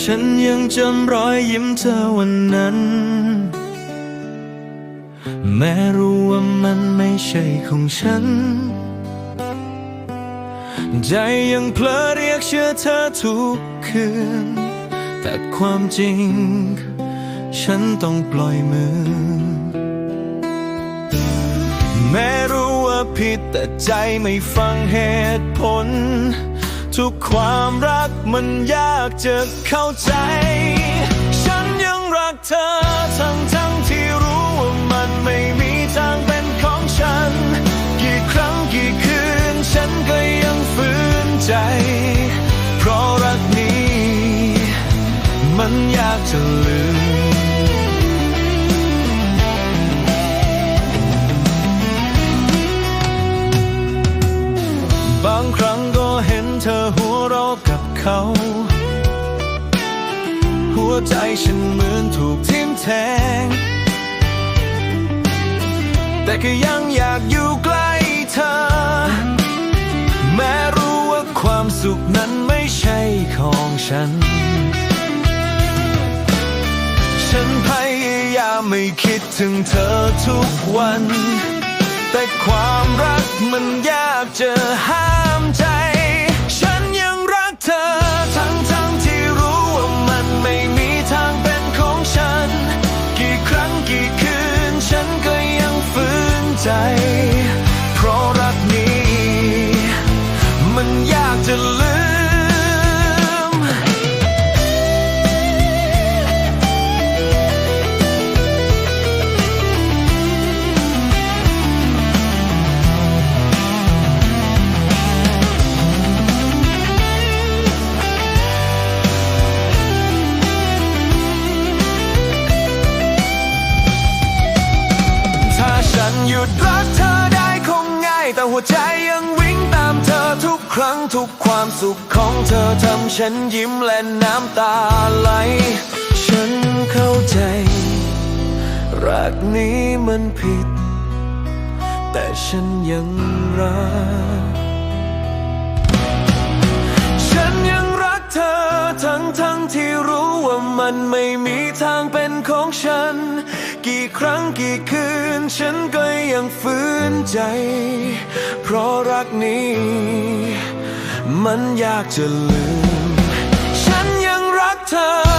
ฉันยังจำรอยยิ้มเธอวันนั้น แม้รู้ว่ามันไม่ใช่ของฉัน ใจยังเพลอเรียกชื่อเธอทุกคืน แต่ความจริง ฉันต้องปล่อยมือ แม้รู้ว่าผิดแต่ใจไม่ฟังเหตุผล ทุกความรักมันยากจะเข้าใจ ฉันยังรักเธอทั้งทั้งที่รู้ว่ามันไม่มีทางเป็นของฉัน กี่ครั้งกี่คืนฉันก็ยังฝืนใจ เพราะรักนี้ มันยากจะลืม เธอหัวเราะกับเขา หัวใจฉันเหมือนถูกทิ่มแทง แต่ก็ยังอยากอยู่ใกล้เธอ แม้รู้ว่าความสุขนั้นไม่ใช่ของฉัน ฉันพยายามไม่คิดถึงเธอทุกวัน แต่ความรักมันยากจะห้าม ยุดรักเธอได้คงง่าย แต่หัวใจยังวิ่งตามเธอทุกครั้งทุกความสุขของเธอทำฉันยิ้มและน้ำตาไหล ฉันเข้าใจ รักนี้มันผิด แต่ฉันยังรัก ฉันยังรักเธอทั้งทั้งที่รู้ มันไม่มีทางเป็นของฉัน กี่ครั้งกี่คืน ฉันก็ยังฝืนใจ เพราะรักนี้ มันยากจะลืม ฉันยังรักเธอ